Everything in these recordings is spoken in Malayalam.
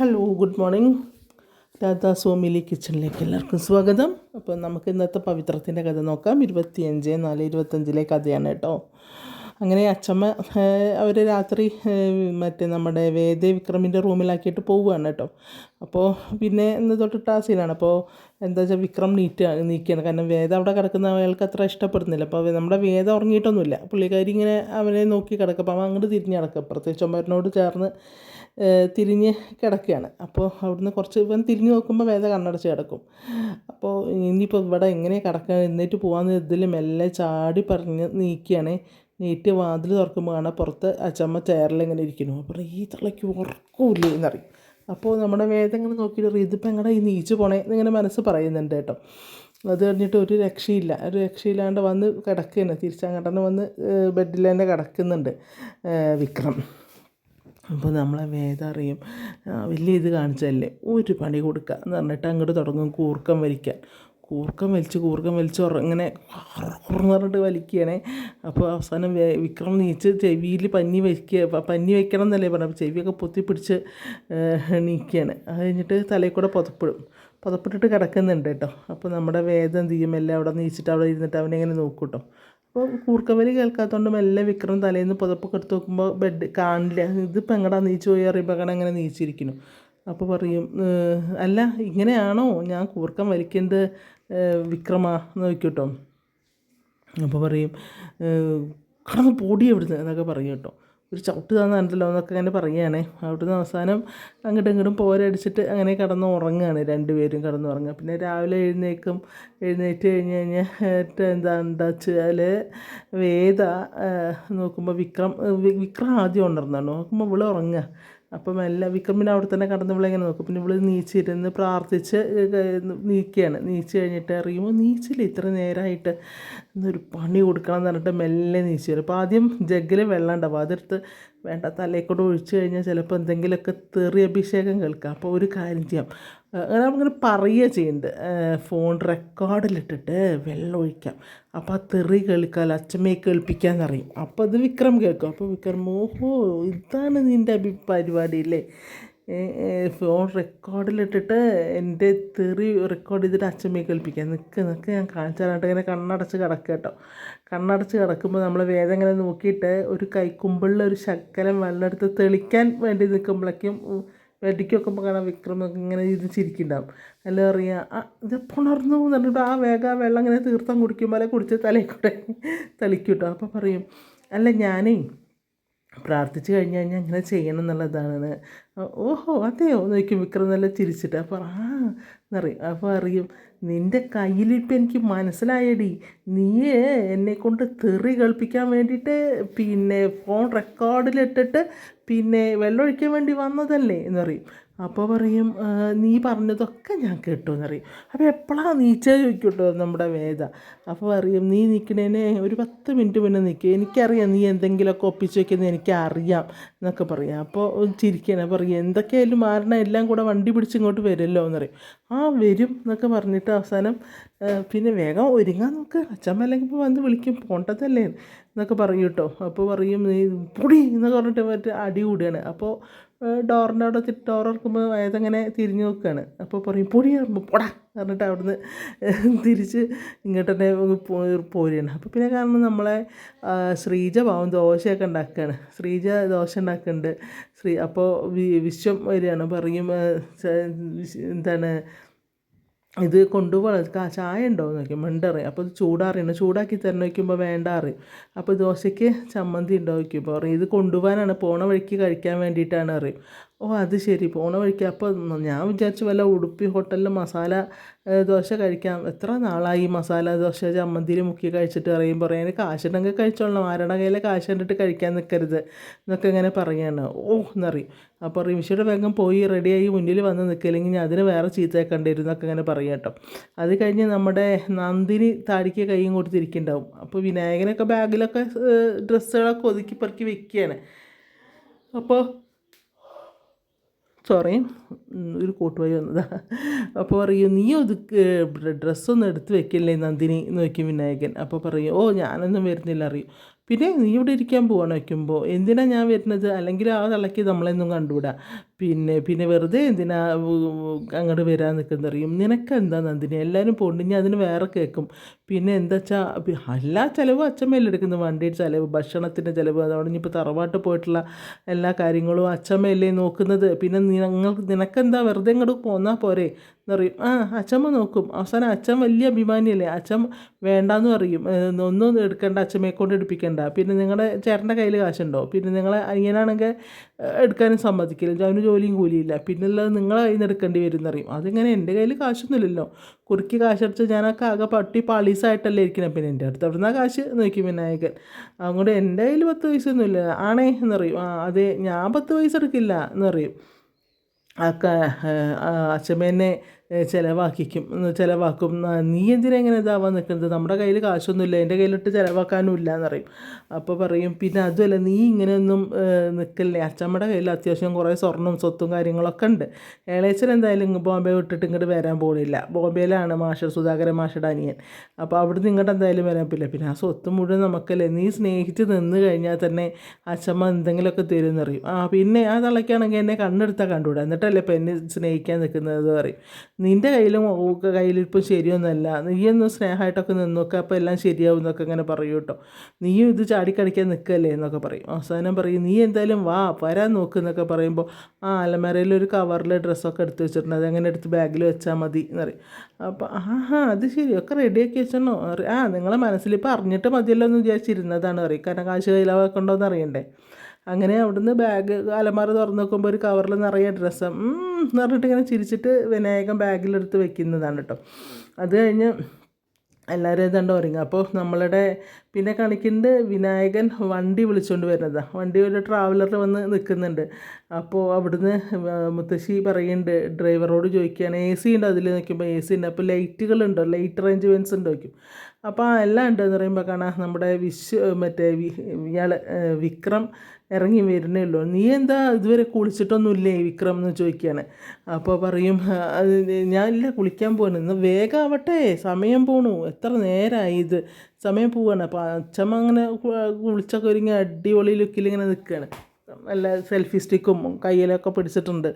Hello good morning Radha homely കിച്ചണിലേക്ക് എല്ലാവർക്കും സ്വാഗതം. അപ്പോൾ നമുക്ക് ഇന്നത്തെ പവിത്രത്തിന്റെ കഥ നോക്കാം. ഇരുപത്തിയഞ്ച് നാല് ഇരുപത്തഞ്ചിലെ കഥയാണ് കേട്ടോ. അങ്ങനെ അച്ചമ്മ അവർ രാത്രി മറ്റേ നമ്മുടെ വേദേ വിക്രമിന്റെ റൂമിലാക്കിയിട്ട് പോവുകയാണ് കേട്ടോ. അപ്പോൾ പിന്നെ ഇന്ന് തൊട്ടിട്ട് ആ സീനാണ് അപ്പോൾ എന്താ വെച്ചാൽ വിക്രം നീറ്റ് നീക്കുകയാണ് കാരണം വേദ അവിടെ കിടക്കുന്ന അയാൾക്ക് അത്ര ഇഷ്ടപ്പെടുന്നില്ല. അപ്പോൾ നമ്മുടെ വേദ ഉറങ്ങിയിട്ടൊന്നുമില്ല. പുള്ളിക്കാരി ഇങ്ങനെ അവനെ നോക്കി കിടക്കുക അപ്പോൾ അവൻ അങ്ങോട്ട് തിരിഞ്ഞ് കിടക്കുക പ്രത്യേകിച്ച് ചുമരനോട് ചേർന്ന് തിരിഞ്ഞ് കിടക്കുകയാണ്. അപ്പോൾ അവിടുന്ന് കുറച്ച് ഇവൻ തിരിഞ്ഞ് നോക്കുമ്പോൾ വേദ കണ്ണടച്ച് കിടക്കും. അപ്പോൾ ഇനിയിപ്പോൾ ഇവിടെ എങ്ങനെ കിടക്കുക? എന്നിട്ട് പോകാമെന്ന് ഇതിൽ മെല്ലെ ചാടി പറഞ്ഞ് നീക്കുകയാണ്. നീറ്റ് വാതിൽ തുറക്കുമ്പോൾ കാണാം പുറത്ത് അച്ചമ്മ ചെയറിൽ ഇങ്ങനെ ഇരിക്കുന്നു. അപ്പോൾ ഈ തള്ളയ്ക്ക് ഉറക്കൂല്ലേ എന്നറിയും അപ്പോൾ നമ്മുടെ വേദം ഇങ്ങനെ നോക്കിയിട്ട് ഇതിപ്പോൾ എങ്ങടെ ഈ നീച്ച് പോണേ എന്നിങ്ങനെ മനസ്സ് പറയുന്നുണ്ട് കേട്ടോ. അത് കഴിഞ്ഞിട്ട് ഒരു രക്ഷയില്ല. ഒരു രക്ഷയില്ലാണ്ട് വന്ന് കിടക്കുകയാണ് തിരിച്ചങ്ങട്ടന്നെ വന്ന് ബെഡിൽ തന്നെ കിടക്കുന്നുണ്ട് വിക്രം. അപ്പോൾ നമ്മളെ വേദം അറിയും വലിയ ഇത് കാണിച്ചല്ലേ ഒരു പണി കൊടുക്കുക എന്ന് പറഞ്ഞിട്ട് അങ്ങോട്ട് തുടങ്ങും കൂർക്കം വലിക്കാൻ കൂർക്കം വലിച്ച് കൂർക്കം വലിച്ച് ഇങ്ങനെ എന്ന് പറഞ്ഞിട്ട് വലിക്കുകയാണേ. അപ്പോൾ അവസാനം വിക്രം നീച്ച് ചെവിയിൽ പഞ്ഞി വയ്ക്കുക പഞ്ഞി വയ്ക്കണം എന്നല്ലേ പറഞ്ഞു അപ്പോൾ ചെവിയൊക്കെ പൊത്തി പിടിച്ച് നീക്കുകയാണ്. അത് കഴിഞ്ഞിട്ട് തലയിൽ കൂടെ പുതപ്പിടും. പുതപ്പിട്ടിട്ട് കിടക്കുന്നുണ്ട് കേട്ടോ. അപ്പോൾ നമ്മുടെ വേദം തീയും എല്ലാം അവിടെ നീച്ചിട്ട് അവിടെ ഇരുന്നിട്ട് അവനെ ഇങ്ങനെ നോക്കും കേട്ടോ. അപ്പോൾ കൂർക്കവലി കേൾക്കാത്തതുകൊണ്ട് മെല്ലെ വിക്രം തലേന്ന് പുതപ്പൊക്കെ എടുത്ത് നോക്കുമ്പോൾ ബെഡ് കാണില്ല. ഇതിപ്പോൾ എങ്ങടാ നീച്ച് പോയി അറിയുമ്പോൾ അങ്ങനെ അങ്ങനെ നീച്ചിരിക്കുന്നു. അപ്പോൾ പറയും അല്ല ഇങ്ങനെയാണോ? ഞാൻ കൂർക്കം വലിക്കുന്നത് വിക്രമാ എന്ന് നോക്കും കേട്ടോ അപ്പോൾ പറയും "ഏഹ്, കടന്ന് പൊടി എവിടുന്ന് എന്നൊക്കെ പറയും കേട്ടോ. ഒരു ചവിട്ട് തന്നിട്ടല്ലോ എന്നൊക്കെ അങ്ങനെ പറയുകയാണേ. അവിടുന്ന് അവസാനം അങ്ങോട്ടും ഇങ്ങോട്ടും പോരടിച്ചിട്ട് അങ്ങനെ കടന്ന് ഉറങ്ങുകയാണ് രണ്ടുപേരും കടന്ന് ഉറങ്ങുക. പിന്നെ രാവിലെ എഴുന്നേക്കും എഴുന്നേറ്റ് കഴിഞ്ഞ് കഴിഞ്ഞാൽ എന്താ എന്താ വെച്ചാൽ വേദ നോക്കുമ്പോൾ വിക്രം വിക്രം ആദ്യം ഉണർന്നാണ്. നോക്കുമ്പോൾ ഇവിടെ ഉറങ്ങുക. അപ്പം എല്ലാം വിക്രമിനെ അവിടെ തന്നെ കടന്ന് ഇവളിങ്ങനെ നോക്കും. പിന്നെ ഇവൾ നീച്ചിരുന്ന് പ്രാർത്ഥിച്ച് നീക്കുകയാണ്. നീച്ച് കഴിഞ്ഞിട്ട് അറിയുമ്പോൾ നീച്ചില്ല ഇത്ര നേരമായിട്ട് എന്നൊരു പണി കൊടുക്കണം എന്ന് പറഞ്ഞിട്ട് മെല്ലെ നീച്ച് വരും. അപ്പോൾ ആദ്യം ജഗ്ഗിൽ വെള്ളം ഉണ്ടാവും. അതെടുത്ത് വേണ്ട തലയിൽ ഒഴിച്ചു കഴിഞ്ഞാൽ ചിലപ്പോൾ എന്തെങ്കിലുമൊക്കെ തെറി അഭിഷേകം കേൾക്കാം. അപ്പോൾ ഒരു കാര്യം ചെയ്യാം. അങ്ങനെ നമുക്കിങ്ങനെ പറയുക ചെയ്യുന്നുണ്ട് ഫോൺ റെക്കോർഡിലിട്ടിട്ട് വെള്ളം ഒഴിക്കാം. അപ്പോൾ ആ തെറി കേൾക്കാൻ അച്ഛമ്മയെ കേൾപ്പിക്കാമെന്നറിയും അപ്പോൾ അത് വിക്രം കേൾക്കും. അപ്പോൾ വിക്രം ഓഹോ ഇതാണ് നിന്റെ അഭി പരിപാടി അല്ലേ ഫോൺ റെക്കോർഡിലിട്ടിട്ട് എന്റെ തെറി റെക്കോർഡ് ചെയ്തിട്ട് അച്ഛമ്മയെ കേൾപ്പിക്കാം. നിൽക്ക് നിൽക്ക് ഞാൻ കാണിച്ചു തരാനായിട്ട് ഇങ്ങനെ കണ്ണടച്ച് കിടക്കുക കേട്ടോ. കണ്ണടച്ച് കിടക്കുമ്പോൾ നമ്മൾ വേദം ഇങ്ങനെ നോക്കിയിട്ട് ഒരു കൈക്കുമ്പിളിൽ ഒരു ശക്കലം വെള്ളം എടുത്ത് തെളിക്കാൻ വേണ്ടി നിൽക്കുമ്പോഴേക്കും വെടിക്ക് വെക്കുമ്പോൾ കാണാം വിക്രം ഇങ്ങനെ ഇത് ചിരിക്കുന്നുണ്ടാവും. അല്ല അറിയാം ആ ഇത് പുണർന്നു എന്ന് പറഞ്ഞിട്ട് ആ വേഗം ആ വെള്ളം ഇങ്ങനെ തീർത്ഥം കുടിക്കുമ്പോൾ കുടിച്ച് തലയിൽ കൂടെ തളിക്കും കേട്ടോ അപ്പോൾ പറയും അല്ല ഞാനേ പ്രാർത്ഥിച്ചു കഴിഞ്ഞ് കഴിഞ്ഞാൽ അങ്ങനെ ചെയ്യണം എന്നുള്ളതാണ്. ഓഹോ അതെയോ? ചോദിക്കും വിക്രം നല്ല ചിരിച്ചിട്ട്. അപ്പോൾ ആ എന്നറിയും അപ്പോൾ അറിയും നിന്റെ കയ്യിലിപ്പം എനിക്ക് മനസ്സിലായടി. നീ എന്നെ കൊണ്ട് തെറി കളിപ്പിക്കാൻ വേണ്ടിയിട്ട് പിന്നെ ഫോൺ റെക്കോർഡിലിട്ടിട്ട് പിന്നെ വെള്ളമൊഴിക്കാൻ വേണ്ടി വന്നതല്ലേ എന്ന് പറയും. അപ്പോൾ പറയും നീ പറഞ്ഞതൊക്കെ ഞാൻ കേട്ടു എന്നറിയും അപ്പോൾ എപ്പോഴാണ് നീച്ച ചോദിക്കട്ടോ നമ്മുടെ വേദ. അപ്പോൾ പറയും നീ നിൽക്കണേനെ ഒരു പത്ത് മിനിറ്റ് മുന്നേ നിൽക്കുക എനിക്കറിയാം നീ എന്തെങ്കിലുമൊക്കെ ഒപ്പിച്ച് വയ്ക്കുന്നത് എനിക്കറിയാം എന്നൊക്കെ പറയാം. അപ്പോൾ ചിരിക്കണം. പറയും എന്തൊക്കെയായാലും മാറണ എല്ലാം കൂടെ വണ്ടി പിടിച്ച് ഇങ്ങോട്ട് വരുമല്ലോ എന്നറിയും ആ വരും എന്നൊക്കെ പറഞ്ഞിട്ട് അവസാനം പിന്നെ വേഗം ഒരുങ്ങാൻ നോക്ക്. അച്ഛമ്മ അല്ലെങ്കിൽ ഇപ്പോൾ വന്ന് വിളിക്കും പോണ്ടതല്ലേ? എന്നൊക്കെ പറയും കേട്ടോ. അപ്പോൾ പറയും നീ പൊടി എന്നൊക്കെ പറഞ്ഞിട്ട് മറ്റേ അടി കൂടിയാണ് അപ്പോൾ ഡോറിന്റെ അവിടെ ഡോർ തുറക്കുമ്പോൾ വയതങ്ങനെ തിരിഞ്ഞു നോക്കുകയാണ് അപ്പോൾ പറയും പൊടി ഇറങ്ങുമ്പോൾ പൊടാ പറഞ്ഞിട്ട് അവിടുന്ന് തിരിച്ച് ഇങ്ങോട്ട് തന്നെ പോരുകയാണ് അപ്പോൾ പിന്നെ കാരണം നമ്മളെ ശ്രീജ പാവം ദോശയൊക്കെ ഉണ്ടാക്കുകയാണ് ശ്രീജ ദോശ ഉണ്ടാക്കുന്നുണ്ട് ശ്രീ അപ്പോൾ വിശ്വം വരികയാണ്. പറയും എന്താണ് ഇത് കൊണ്ട് കാ ചായ ഉണ്ടോ എന്ന് നോക്കും മിണ്ടറിയും അപ്പോൾ ഇത് ചൂടാറിയണം ചൂടാക്കി തരണം വയ്ക്കുമ്പോൾ വേണ്ട അറിയും അപ്പോൾ ദോശയ്ക്ക് ചമ്മന്തി ഉണ്ടോ വയ്ക്കുമ്പോൾ പറയും ഇത് കൊണ്ടുപോകാനാണ്. പോണ വഴിക്ക് കഴിക്കാൻ വേണ്ടിയിട്ടാണ് അറിയും ഓ അത് ശരി. പോണ വഴിക്ക് അപ്പോൾ ഞാൻ വിചാരിച്ചു വല്ല ഉടുപ്പി ഹോട്ടലിൽ മസാല ദോശ കഴിക്കാം. എത്ര നാളായി മസാല ദോശ ചമ്മന്തിയിൽ മുക്കി കഴിച്ചിട്ട് അറിയും പറയാൻ കാശുണ്ടെങ്കിൽ കഴിച്ചോളണം. ആരുടെ കയ്യിലെ കാശ് കണ്ടിട്ട് കഴിക്കാൻ നിൽക്കരുത് എന്നൊക്കെ ഇങ്ങനെ പറയാണ്. ഓ എന്നറിയും അപ്പോൾ റിമിഷയുടെ വേഗം പോയി റെഡിയായി മുന്നിൽ വന്ന് നിൽക്കില്ലെങ്കിൽ ഞാൻ അതിന് വേറെ ചീത്തയാക്കേണ്ടി വരും എന്നൊക്കെ ഇങ്ങനെ പറയാം കേട്ടോ. അത് കഴിഞ്ഞ് നമ്മുടെ നന്ദിനി താടിക്ക് കൈയും കൊടുത്തിരിക്കുന്നുണ്ടാവും. അപ്പോൾ വിനായകനൊക്കെ ബാഗിലൊക്കെ ഡ്രസ്സുകളൊക്കെ ഒതുക്കി പെറുക്കി വെക്കുകയാണ്. അപ്പോൾ സോറി ഒരു കൂട്ടുപോയി വന്നതാ. അപ്പോൾ പറയും നീ ഒതുക്ക് ഡ്രസ്സൊന്നും എടുത്ത് വെക്കില്ലേ നന്ദിനി? എന്ന് വയ്ക്കും വിനായകൻ. അപ്പോൾ പറയും ഓ ഞാനൊന്നും വരുന്നില്ല അറിയും. പിന്നെ നീ ഇവിടെ ഇരിക്കാൻ പോവാണ്? വയ്ക്കുമ്പോൾ എന്തിനാണ് ഞാൻ വരുന്നത്? അല്ലെങ്കിൽ ആ തള്ളയ്ക്ക് നമ്മളെന്നും കണ്ടുകൂടാ? പിന്നെ പിന്നെ വെറുതെ എന്തിനാ അങ്ങോട്ട് വരാൻ നിൽക്കുന്ന അറിയും? നിനക്കെന്താ നന്ദിനി? എല്ലാവരും ഇനി അതിന് വേറെ കേൾക്കും പിന്നെ എന്താ വെച്ചാൽ എല്ലാ ചിലവും അച്ഛൻ മേലെടുക്കുന്നു. വണ്ടിയുടെ ചിലവ് ഭക്ഷണത്തിന്റെ ചിലവ് അതോടെ ഇനിയിപ്പോൾ തറവാട്ട് പോയിട്ടുള്ള എല്ലാ കാര്യങ്ങളും അച്ഛമ്മയല്ലേ നോക്കുന്നത്. പിന്നെ നിങ്ങൾ നിനക്കെന്താ? വെറുതെ ഇങ്ങോട്ട് പോന്നാൽ പോരെ? എന്നറിയും. ആ അച്ഛമ്മ നോക്കും. അവസാനം അച്ഛൻ വലിയ അഭിമാനിയല്ലേ? അച്ഛൻ വേണ്ടാന്ന് പറയും. ഒന്നും എടുക്കണ്ട അച്ഛമ്മയെ കൊണ്ട് എടുപ്പിക്കണ്ട. പിന്നെ നിങ്ങളുടെ ചേട്ടന്റെ കയ്യിൽ കാശുണ്ടോ? പിന്നെ നിങ്ങളെ അനിയനാണെങ്കിൽ എടുക്കാനും സമ്മതിക്കില്ല. അവന് ജോലിയും കൂലിയില്ല. പിന്നുള്ളത് നിങ്ങളെ കയ്യിൽ നിന്ന് എടുക്കേണ്ടി വരും എന്നറിയും അതിങ്ങനെ എന്റെ കയ്യിൽ കാശൊന്നുമില്ലല്ലോ. കുറുക്കി കാശടിച്ച് ഞാനൊക്കെ ആകെ പട്ടി പാളീസായിട്ടല്ലേ ഇരിക്കണം. പിന്നെ എന്റെ അടുത്ത് അവിടുന്ന് കാശ്? നോക്കി വിനായകൻ. അങ്ങോട്ട് എന്റെ കയ്യിൽ പത്ത് പൈസ ഒന്നുമില്ല ആണേ എന്നറിയും ആ അതെ ഞാൻ പത്ത് പൈസ എടുക്കില്ല എന്നറിയും അക്ക അച്ഛമ്മേനെ ചിലവാക്കിക്കും. ചിലവാക്കും. നീ എന്തിനാ ഇങ്ങനെ ഇതാവാൻ നിൽക്കുന്നത് നമ്മുടെ കയ്യിൽ കാശൊന്നുമില്ല. എന്റെ കയ്യിലിട്ട് ചിലവാക്കാനും ഇല്ല എന്നറിയും അപ്പോൾ പറയും പിന്നെ അതുമല്ല നീ ഇങ്ങനെയൊന്നും നിൽക്കില്ലേ അച്ഛമ്മയുടെ കയ്യിൽ അത്യാവശ്യം കുറേ സ്വർണവും സ്വത്തും കാര്യങ്ങളൊക്കെ ഉണ്ട്. ഏളേച്ചൻ എന്തായാലും ബോംബെ വിട്ടിട്ട് ഇങ്ങോട്ട് വരാൻ പോകുന്നില്ല ബോംബെയിലാണ് മാഷ സുധാകരൻ മാഷയുടെ അനിയൻ. അപ്പോൾ അവിടുന്ന് ഇങ്ങോട്ട് എന്തായാലും വരാൻ പറ്റില്ല. പിന്നെ ആ സ്വത്ത് മുഴുവൻ നമുക്കല്ലേ? നീ സ്നേഹിച്ച് നിന്ന് കഴിഞ്ഞാൽ തന്നെ അച്ഛമ്മ എന്തെങ്കിലുമൊക്കെ തരുമെന്നറിയും. ആ പിന്നെ ആ തള്ളയ്ക്കാണെങ്കിൽ എന്നെ കണ്ണെടുത്താൽ കണ്ടുകൂടാ. എന്നിട്ടല്ലേ ഇപ്പം എന്നെ സ്നേഹിക്കാൻ നിൽക്കുന്നത് പറയും. നിന്റെ കയ്യിലും കയ്യിലിപ്പം ശരിയൊന്നുമല്ല. നീയൊന്ന് സ്നേഹമായിട്ടൊക്കെ നിന്നൊക്കെ അപ്പോൾ എല്ലാം ശരിയാവും എന്നൊക്കെ ഇങ്ങനെ പറയും കേട്ടോ. നീയും ഇത് ചാടിക്കടിക്കാൻ നിൽക്കല്ലേ എന്നൊക്കെ പറയും. അവസാനം പറയും നീ എന്തായാലും വാ വരാൻ നോക്ക് എന്നൊക്കെ പറയുമ്പോൾ ആ അലമാരയിൽ ഒരു കവറിൽ ഡ്രസ്സൊക്കെ എടുത്ത് വെച്ചിട്ടുണ്ട്. അതങ്ങനെ എടുത്ത് ബാഗിൽ വെച്ചാൽ മതി എന്ന് പറയും. അപ്പോൾ ആഹാ അത് ശരി. ഒക്കെ റെഡിയാക്കി വെച്ചോ ആ നിങ്ങളെ മനസ്സിൽ ഇപ്പോൾ അറിഞ്ഞിട്ട് മതിയല്ലോ എന്ന് വിചാരിച്ചിരുന്നതാണ് പറയും. കാരണം കാശ് കയ്യിലാവാക്കണ്ടോ എന്ന് അറിയണ്ടേ? അങ്ങനെ അവിടുന്ന് ബാഗ് അലമാര തുറന്ന് നോക്കുമ്പോൾ ഒരു കവറിൽ നിറയെ ഡ്രസ്സ് എന്ന് പറഞ്ഞിട്ട് ഇങ്ങനെ ചിരിച്ചിട്ട് വിനായകൻ ബാഗിലെടുത്ത് വെക്കുന്നതാണ് കേട്ടോ അത് കഴിഞ്ഞ് എല്ലാവരും ഏതാണ്ട് ഒരുങ്ങുക അപ്പോൾ നമ്മളുടെ പിന്നെ കണിക്കിന്റെ വിനായകൻ വണ്ടി വിളിച്ചുകൊണ്ട് വരുന്നതാണ് വണ്ടി ഒരു ട്രാവലറിൽ വന്ന് നിൽക്കുന്നുണ്ട് അപ്പോൾ അവിടുന്ന് മുത്തശ്ശി പറയുന്നുണ്ട് ഡ്രൈവറോട് ചോദിക്കുകയാണ് എ സി ഉണ്ട് അതിൽ നിൽക്കുമ്പോൾ എ സി ഉണ്ട്. അപ്പോൾ ലൈറ്റുകൾ ലൈറ്റുകളുണ്ടോ ലൈറ്റ് അറേഞ്ച്മെന്റ്സ് ഉണ്ടോ? ചോദിക്കും. അപ്പോൾ എല്ലാം ഉണ്ട് എന്ന് പറയുമ്പോൾ കാണാം നമ്മുടെ വിശ്വ മറ്റേ ഇയാൾ വിക്രം ഇറങ്ങി വരുന്നേ ഉള്ളൂ. നീ എന്താ ഇതുവരെ കുളിച്ചിട്ടൊന്നുമില്ലേ വിക്രം? എന്ന് ചോദിക്കുകയാണ് അപ്പോൾ പറയും "ആ, അത് ഞാനില്ല കുളിക്കാൻ പോവാണ്. ഇന്ന് വേഗം ആവട്ടെ. സമയം പോണു. എത്ര നേരമായി ഇത്. സമയം പോവുകയാണ് അപ്പോൾ അച്ഛമ്മ അങ്ങനെ കുളിച്ചൊക്കെ ഒരുങ്ങി അടിപൊളി ലുക്കിൽ ഇങ്ങനെ നിൽക്കുകയാണ് നല്ല സെൽഫി സ്റ്റിക്കും കയ്യിലൊക്കെ പിടിച്ചിട്ടുണ്ട്.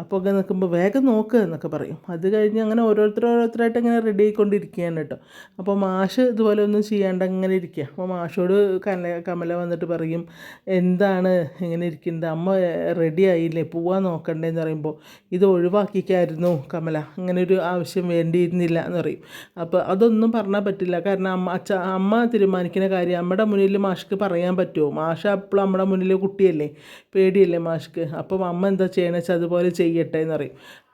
അപ്പോൾ ഒക്കെ നിൽക്കുമ്പോൾ വേഗം നോക്ക് എന്നൊക്കെ പറയും. അത് കഴിഞ്ഞ് അങ്ങനെ ഓരോരുത്തർ ഓരോരുത്തരായിട്ട് ഇങ്ങനെ റെഡി ആയിക്കൊണ്ടിരിക്കുകയാണ് കേട്ടോ. അപ്പോൾ മാഷ് ഇതുപോലെ ഒന്നും ചെയ്യാണ്ട് അങ്ങനെ ഇരിക്കുക അപ്പോൾ മാഷോട് കല കമല വന്നിട്ട് പറയും എന്താണ് ഇങ്ങനെ ഇരിക്കുന്നത് അമ്മ റെഡി ആയില്ലേ? പോവാൻ നോക്കണ്ടേന്ന് പറയുമ്പോൾ ഇത് ഒഴിവാക്കിക്കായിരുന്നു കമല. അങ്ങനെ ഒരു ആവശ്യം വേണ്ടിയിരുന്നില്ല എന്ന് പറയും. അപ്പോൾ അതൊന്നും പറഞ്ഞാൽ പറ്റില്ല. കാരണം അമ്മ അച്ഛ അമ്മ തീരുമാനിക്കുന്ന കാര്യം അമ്മയുടെ മുന്നിൽ മാഷ്ക്ക് പറയാൻ പറ്റുമോ മാഷ അപ്പോൾ നമ്മുടെ മുന്നിൽ കുട്ടിയല്ലേ? പേടിയല്ലേ മാഷ്ക്ക്? അപ്പം അമ്മ എന്താ ചെയ്യണമെന്ന് അതുപോലെ ചെയ്യട്ടെ എന്ന്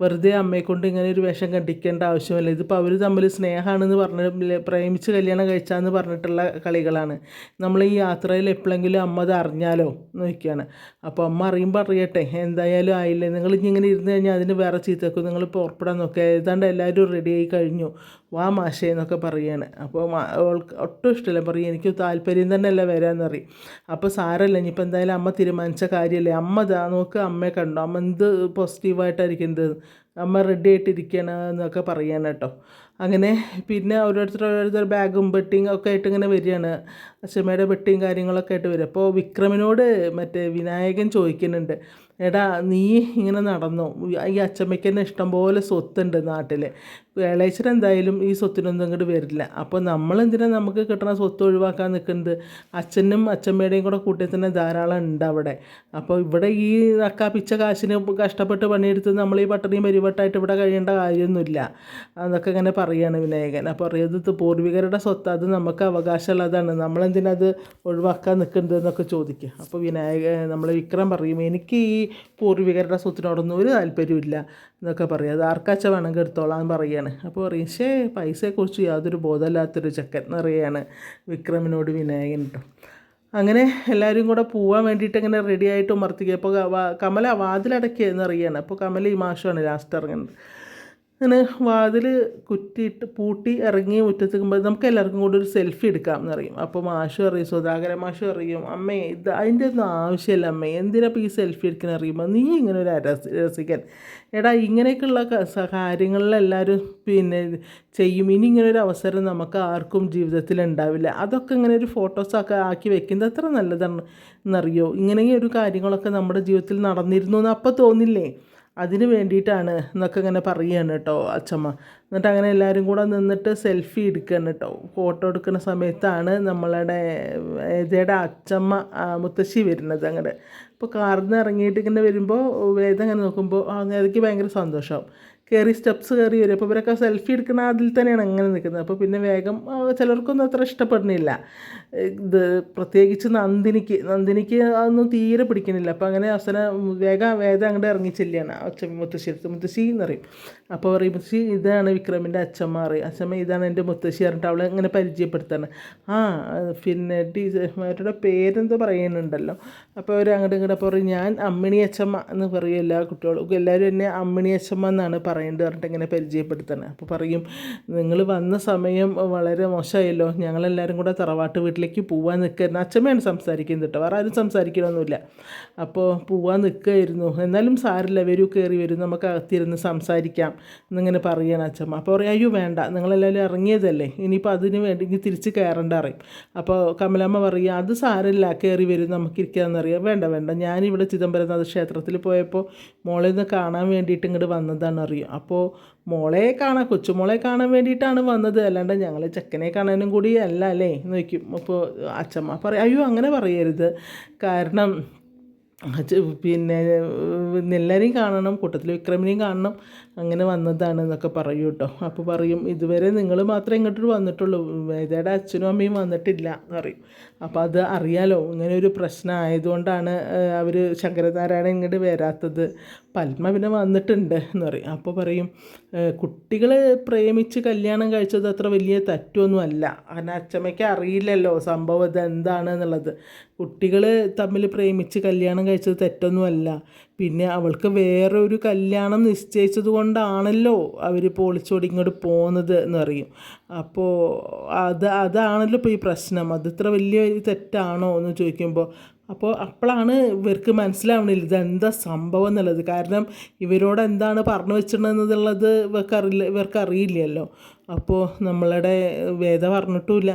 വെറുതെ അമ്മയെ കൊണ്ട് ഇങ്ങനെ ഒരു വേഷം കണ്ടിക്കേണ്ട ആവശ്യമില്ല. ഇതിപ്പോൾ അവർ തമ്മിൽ സ്നേഹമാണെന്ന് പറഞ്ഞ പ്രേമിച്ച് കല്യാണം കഴിച്ചാന്ന് പറഞ്ഞിട്ടുള്ള കളികളാണ്. നമ്മൾ ഈ യാത്രയിൽ എപ്പോഴെങ്കിലും അമ്മ അത് അറിഞ്ഞാലോ എന്ന് നോക്കിയാണ് അപ്പോൾ അമ്മ അറിയുമ്പോൾ അറിയട്ടെ എന്തായാലും ആയില്ലേ? നിങ്ങൾ ഇങ്ങനെ ഇരുന്ന് കഴിഞ്ഞാൽ അതിന് വേറെ ചീത്തക്കും നിങ്ങൾ പുറപ്പെടാൻ നോക്കുക ഏതാണ്ട് എല്ലാവരും റെഡി ആയി കഴിഞ്ഞു. വാ മാഷേ എന്നൊക്കെ പറയുകയാണ് അപ്പോൾ അവൾക്ക് ഒട്ടും ഇഷ്ടമില്ല. പറയും എനിക്ക് താല്പര്യം തന്നെ അല്ല വരാമെന്ന് പറയും. അപ്പോൾ സാരമല്ല ഇനിയിപ്പോൾ എന്തായാലും അമ്മ തീരുമാനിച്ച കാര്യമല്ലേ അമ്മ ഇതാ നോക്ക് അമ്മയെ കണ്ടു? അമ്മ എന്ത് പോസിറ്റീവായിട്ടായിരിക്കുന്നത് അമ്മ റെഡി ആയിട്ടിരിക്കണം എന്നൊക്കെ പറയാണ് കേട്ടോ. അങ്ങനെ പിന്നെ ഓരോരുത്തർ ഓരോരുത്തർ ബാഗും ബെട്ടിങ് ഒക്കെ ആയിട്ട് ഇങ്ങനെ വരികയാണ്. അച്ഛമ്മയുടെ ബെട്ടിങ് കാര്യങ്ങളൊക്കെ ആയിട്ട് വരും അപ്പോൾ വിക്രമിനോട് മറ്റേ വിനായകൻ ചോദിക്കുന്നുണ്ട്. എടാ നീ ഇങ്ങനെ നടന്നോ? ഈ അച്ചമ്മയ്ക്ക് തന്നെ ഇഷ്ടംപോലെ സ്വത്തുണ്ട് നാട്ടിൽ വേളേച്ചൻ എന്തായാലും ഈ സ്വത്തിനൊന്നും ഇങ്ങോട്ട് വരില്ല. അപ്പോൾ നമ്മളെന്തിനാ നമുക്ക് കിട്ടുന്ന സ്വത്ത് ഒഴിവാക്കാൻ നിൽക്കുന്നത് അച്ഛനും അച്ഛമ്മയുടെയും കൂടെ കൂട്ടി തന്നെ ധാരാളം ഉണ്ട് അവിടെ. അപ്പോൾ ഇവിടെ ഈ നക്കാപ്പിച്ച കാശിന് കഷ്ടപ്പെട്ട് പണിയെടുത്ത് നമ്മൾ ഈ പട്ടിണിയും പരിവട്ടായിട്ട് ഇവിടെ കഴിയേണ്ട കാര്യമൊന്നുമില്ല. അതൊക്കെ ഇങ്ങനെ പറയുകയാണ് വിനായകൻ. അപ്പോൾ അറിയാത്ത പൂർവികരുടെ സ്വത്ത്. അത് നമുക്ക് അവകാശമുള്ളതാണ്. നമ്മളെന്തിനത് ഒഴിവാക്കാൻ നിൽക്കുന്നത് എന്നൊക്കെ ചോദിക്കുക അപ്പോൾ വിനായക നമ്മൾ വിക്രം പറയും എനിക്ക് ഈ പൂർവികരുടെ സ്വത്തിനോടൊന്നും ഒരു താല്പര്യമില്ല എന്നൊക്കെ പറയും. അത് ആർക്കാച്ച വേണമെങ്കിൽ എടുത്തോളാം പറയുകയാണ് അപ്പോൾ പറയും ഷേ പൈസയെക്കുറിച്ച് യാതൊരു ബോധമില്ലാത്തൊരു ചെക്കൻ എന്ന് പറയുകയാണ് വിക്രമിനോട് വിനായകൻ കേട്ടോ അങ്ങനെ എല്ലാവരും കൂടെ പോവാൻ വേണ്ടിയിട്ട് അങ്ങനെ റെഡി ആയിട്ട് ഉമർത്തിക്കുക. അപ്പോൾ കമല അറിയാണ്. അപ്പോൾ കമല ഈ മാഷമാണ് ലാസ്റ്റ് ഇറങ്ങുന്നത്. ഇങ്ങനെ വാതിൽ കുറ്റിയിട്ട് പൂട്ടി ഇറങ്ങി മുറ്റത്തേക്കുമ്പോൾ നമുക്ക് എല്ലാവർക്കും കൂടി ഒരു സെൽഫി എടുക്കാം എന്ന് അപ്പോൾ മാഷു അറിയും സുധാകരൻ മാഷു അറിയും അമ്മേ ഇത് അതിന്റെ ഒന്നും ആവശ്യമില്ല അമ്മേ എന്തിനാ ഈ സെൽഫി എടുക്കുന്ന അറിയുമ്പോൾ നീ ഇങ്ങനെ ഒരു രസ രസിക്കൻ. എടാ ഇങ്ങനെയൊക്കെയുള്ള കാര്യങ്ങളിലെല്ലാവരും പിന്നെ ചെയ്യും. ഇനി ഇങ്ങനെ ഒരു അവസരം നമുക്ക് ആർക്കും ജീവിതത്തിൽ ഉണ്ടാവില്ല. അതൊക്കെ ഇങ്ങനെ ഒരു ഫോട്ടോസൊക്കെ ആക്കി വെക്കുന്നത് എത്ര നല്ലതാണ് എന്നറിയോ ഇങ്ങനെ ഒരു കാര്യങ്ങളൊക്കെ നമ്മുടെ ജീവിതത്തിൽ നടന്നിരുന്നു എന്ന് അപ്പോൾ തോന്നില്ലേ? അതിന് വേണ്ടിയിട്ടാണ് എന്നൊക്കെ ഇങ്ങനെ പറയുകയാണ് കേട്ടോ അച്ഛമ്മ എന്നിട്ട് അങ്ങനെ എല്ലാവരും കൂടെ നിന്നിട്ട് സെൽഫി എടുക്കുകയാണ് കേട്ടോ. ഫോട്ടോ എടുക്കുന്ന സമയത്താണ് നമ്മളുടെ വേദയുടെ അച്ചമ്മ മുത്തശ്ശി വരുന്നത് അങ്ങനെ അപ്പോൾ കാറിൽ നിന്ന് ഇറങ്ങിയിട്ട് ഇങ്ങനെ വരുമ്പോൾ വേദ അങ്ങനെ നോക്കുമ്പോൾ വേദയ്ക്ക് ഭയങ്കര സന്തോഷമാവും കയറി സ്റ്റെപ്സ് കയറി വരും. അപ്പോൾ ഇവരൊക്കെ സെൽഫി എടുക്കുന്ന അതിൽ തന്നെയാണ് അങ്ങനെ നിൽക്കുന്നത്. അപ്പോൾ പിന്നെ വേഗം ചിലർക്കൊന്നും അത്ര ഇഷ്ടപ്പെടുന്നില്ല. ഇത് പ്രത്യേകിച്ച് നന്ദിനിക്ക് നന്ദിനിക്ക് അതൊന്നും തീരെ പിടിക്കുന്നില്ല. അപ്പോൾ അങ്ങനെ അവസാനം വേഗം വേഗം അങ്ങോട്ട് ഇറങ്ങിച്ചെല്ലാണ് അച്ഛൻ മുത്തശ്ശി മുത്തശ്ശി എന്ന് പറയും. അപ്പോൾ പറയും മുത്തശ്ശി ഇതാണ് വിക്രമിന്റെ അച്ഛന്മാർ അച്ഛമ്മ ഇതാണ് എന്റെ മുത്തശ്ശി പറഞ്ഞിട്ട് അവളെ ഇങ്ങനെ പരിചയപ്പെടുത്താണ്. ആ പിന്നെ ടീച്ചർമാരുടെ പേരെന്തോ പറയുന്നുണ്ടല്ലോ. അപ്പോൾ അവർ അങ്ങോട്ട് ഇങ്ങോട്ട് അപ്പോൾ പറയും ഞാൻ അമ്മിണി അച്ഛമ്മ എന്ന് പറയും എല്ലാ കുട്ടികളും. എല്ലാവരും എന്നെ അമ്മിണി അച്ഛമ്മ എന്നാണ് പറയേണ്ടത് പറഞ്ഞിട്ട് ഇങ്ങനെ പരിചയപ്പെടുത്തണം. അപ്പോൾ പറയും നിങ്ങൾ വന്ന സമയം വളരെ മോശമായല്ലോ. ഞങ്ങളെല്ലാവരും കൂടെ തറവാട്ട് വീട്ടിലേക്ക് പോവാൻ നിൽക്കുന്ന അച്ഛമ്മയാണ് സംസാരിക്കുന്നത് കേട്ടോ. വേറെ ആരും സംസാരിക്കണമൊന്നുമില്ല. അപ്പോൾ പോവാൻ നിൽക്കുമായിരുന്നു എന്നാലും സാരില്ല വരൂ കയറി വരും. നമുക്ക് അകത്തിരുന്ന് സംസാരിക്കാം. എന്നിങ്ങനെ പറയുകയാണ് അച്ഛമ്മ. അപ്പോൾ പറയും അയ്യോ വേണ്ട നിങ്ങളെല്ലാവരും ഇറങ്ങിയതല്ലേ ഇനിയിപ്പോൾ അതിന് വേണ്ടി ഇനി തിരിച്ച് കയറേണ്ട അറിയും അപ്പോൾ കമലമ്മ പറയുക അത് സാരമില്ല കയറി വരും നമുക്ക് ഇരിക്കാമെന്നറിയാം വേണ്ട വേണ്ട ഞാനിവിടെ ചിദംബരനാഥ ക്ഷേത്രത്തിൽ പോയപ്പോൾ മോളെ ഒന്ന് കാണാൻ വേണ്ടിയിട്ട് ഇങ്ങോട്ട് വന്നതാണ് അറിയും അപ്പോൾ മോളെ കാണാൻ കൊച്ചുമോളെ കാണാൻ വേണ്ടിയിട്ടാണ് വന്നത്. അല്ലാണ്ട് ഞങ്ങൾ ചെക്കനെ കാണാനും കൂടി അല്ല അല്ലേ? നോക്കും അപ്പോൾ അച്ഛമ്മ പറയും അയ്യോ അങ്ങനെ പറയരുത്. കാരണം പിന്നെ എല്ലാവരെയും കാണണം കൂട്ടത്തിൽ വിക്രമിനെയും കാണണം. അങ്ങനെ വന്നതാണ് എന്നൊക്കെ പറയും കേട്ടോ. അപ്പോൾ പറയും ഇതുവരെ നിങ്ങൾ മാത്രമേ ഇങ്ങോട്ട് വന്നിട്ടുള്ളൂ. വേദയുടെ അച്ഛനും അമ്മയും വന്നിട്ടില്ല എന്ന് പറയും. അപ്പോൾ അത് അറിയാലോ ഇങ്ങനെ ഒരു പ്രശ്നം ആയതുകൊണ്ടാണ് അവർ ശങ്കരനാരായണൻ ഇങ്ങോട്ട് വരാത്തത്. പത്മ പിന്നെ വന്നിട്ടുണ്ട് എന്ന് പറയും. അപ്പോൾ പറയും കുട്ടികളെ പ്രേമിച്ച് കല്യാണം കഴിച്ചത് അത്ര വലിയ തറ്റൊന്നുമല്ല കാരണം അച്ചമ്മയ്ക്ക് അറിയില്ലല്ലോ സംഭവം ഇത് എന്താണ് എന്നുള്ളത്. കുട്ടികൾ തമ്മിൽ പ്രേമിച്ച് കല്യാണം കഴിച്ചത് തെറ്റൊന്നുമല്ല. പിന്നെ അവൾക്ക് വേറെ ഒരു കല്യാണം നിശ്ചയിച്ചത് കൊണ്ടാണല്ലോ അവർ പൊളിച്ചോടി ഇങ്ങോട്ട് പോകുന്നത് എന്ന് പറയും. അപ്പോൾ അത് അതാണല്ലോ ഇപ്പോൾ ഈ പ്രശ്നം. അത് ഇത്ര വലിയ തെറ്റാണോ എന്ന് ചോദിക്കുമ്പോൾ അപ്പോൾ അപ്പോഴാണ് ഇവർക്ക് മനസ്സിലാവണില്ല ഇതെന്താ സംഭവം എന്നുള്ളത്. കാരണം ഇവരോട് എന്താണ് പറഞ്ഞു വെച്ചിട്ടുണ്ടെന്നുള്ളത് ഇവർക്ക് അറിയില്ല ഇവർക്ക് അറിയില്ലല്ലോ അപ്പോൾ നമ്മളുടെ വേദ പറഞ്ഞിട്ടുമില്ല.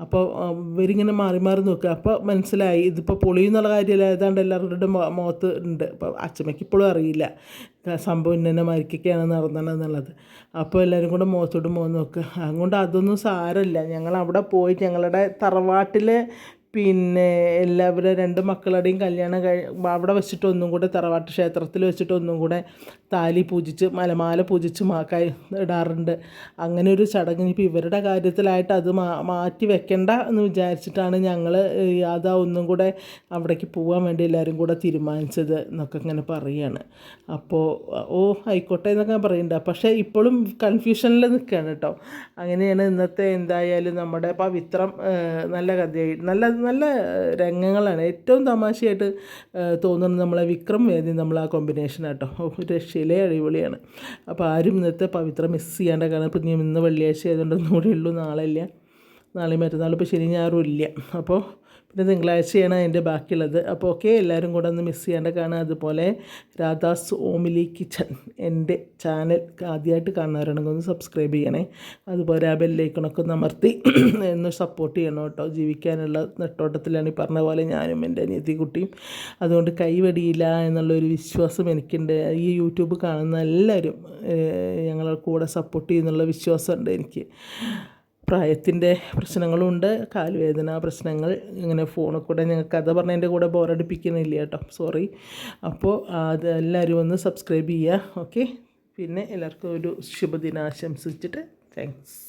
അപ്പോൾ ഇവരിങ്ങനെ മാറി മാറി നോക്കുക. അപ്പോൾ മനസ്സിലായി ഇതിപ്പോൾ പൊളിയെന്നുള്ള കാര്യമല്ല. ഏതാണ്ട് എല്ലാവരുടെ മുഖത്ത് ഉണ്ട്. അപ്പോൾ അച്ഛമ്മയ്ക്ക് ഇപ്പോഴും അറിയില്ല. സംഭവം ഇന്നെ മരിക്കൊക്കെയാണ് നടന്നതെന്നുള്ളത് അപ്പോൾ എല്ലാവരും കൂടെ മുഖത്തോട്ട് മുഖം നോക്കുക. അതുകൊണ്ട് അതൊന്നും സാരമില്ല. ഞങ്ങൾ അവിടെ പോയി ഞങ്ങളുടെ തറവാട്ടിലെ പിന്നെ എല്ലാവരും രണ്ട് മക്കളുടെയും കല്യാണം കഴി അവിടെ വെച്ചിട്ട് ഒന്നും കൂടെ തറവാട്ട് ക്ഷേത്രത്തിൽ വെച്ചിട്ട് ഒന്നും കൂടെ താലി പൂജിച്ച് മലമാല പൂജിച്ച് മാക്കായി ഇടാറുണ്ട്. അങ്ങനെ ഒരു ചടങ്ങ് ഇപ്പോൾ ഇവരുടെ കാര്യത്തിലായിട്ട് അത് മാ മാറ്റി വെക്കണ്ട എന്ന് വിചാരിച്ചിട്ടാണ് ഞങ്ങൾ അതാ ഒന്നും കൂടെ അവിടേക്ക് പോകാൻ വേണ്ടി എല്ലാവരും കൂടെ തീരുമാനിച്ചത് എന്നൊക്കെ ഇങ്ങനെ പറയുകയാണ് അപ്പോൾ ഓ ആയിക്കോട്ടെ എന്നൊക്കെ പറയുന്നുണ്ട് പക്ഷേ ഇപ്പോഴും കൺഫ്യൂഷനിൽ നിൽക്കുകയാണ് കേട്ടോ. അങ്ങനെയാണ് ഇന്നത്തെ എന്തായാലും നമ്മുടെ പവിത്രം നല്ല കഥയായി നല്ല നല്ല രംഗങ്ങളാണ്. ഏറ്റവും തമാശയായിട്ട് തോന്നുന്നത് നമ്മളെ വിക്രം വേദി നമ്മൾ ആ കോമ്പിനേഷൻ ഒരു രക്ഷയിലെ അടിപൊളിയാണ്. അപ്പോൾ ആരും ഇന്നത്തെ പവിത്ര മിസ് ചെയ്യാണ്ട കാരണം ഇപ്പം ഇന്ന് വെള്ളിയാഴ്ച ആയതുകൊണ്ട് ഒന്നുകൂടെ ഉള്ളൂ. നാളെ ഇല്ല. നാളെ മറ്റന്നാൾ ഇപ്പോൾ ശനി ഞായറും ഇല്ല. അപ്പോൾ പിന്നെ തിങ്കളാഴ്ചയാണ് അതിന്റെ ബാക്കിയുള്ളത്. അപ്പോൾ ഓക്കെ എല്ലാവരും കൂടെ ഒന്ന് മിസ് ചെയ്യാണ്ട് കാണുക. അതുപോലെ രാധാസ് ഓമിലി കിച്ചൺ എന്റെ ചാനൽ ആദ്യമായിട്ട് കാണുന്നവരാണെങ്കിൽ ഒന്ന് സബ്സ്ക്രൈബ് ചെയ്യണേ. അതുപോലെ ആ ബെല്ലൈക്കണൊക്കെ ഒന്ന് അമർത്തി ഒന്ന് സപ്പോർട്ട് ചെയ്യണം കേട്ടോ. ജീവിക്കാനുള്ള നെട്ടോട്ടത്തിലാണ് ഈ പറഞ്ഞ പോലെ ഞാനും എന്റെ അനിയത്തി കുട്ടിയും അതുകൊണ്ട് കൈവടിയില്ല എന്നുള്ളൊരു വിശ്വാസം എനിക്കുണ്ട്. ഈ യൂട്യൂബ് കാണുന്ന എല്ലാവരും ഞങ്ങളുടെ ഞങ്ങളെ കൂടെ സപ്പോർട്ട് ചെയ്യുന്നുള്ള വിശ്വാസമുണ്ട് എനിക്ക്. പ്രായത്തിന്റെ പ്രശ്നങ്ങളുണ്ട് കാൽവേദന പ്രശ്നങ്ങൾ ഇങ്ങനെ ഫോണിൽ കൂടെ ഞങ്ങൾക്ക് കഥ പറഞ്ഞതിന്റെ കൂടെ ബോറടിപ്പിക്കുന്നില്ല കേട്ടോ സോറി അപ്പോൾ അത് എല്ലാവരും ഒന്ന് സബ്സ്ക്രൈബ് ചെയ്യുക ഓക്കെ പിന്നെ എല്ലാവർക്കും ഒരു ശുഭദിനം ആശംസിച്ചിട്ട് താങ്ക്സ്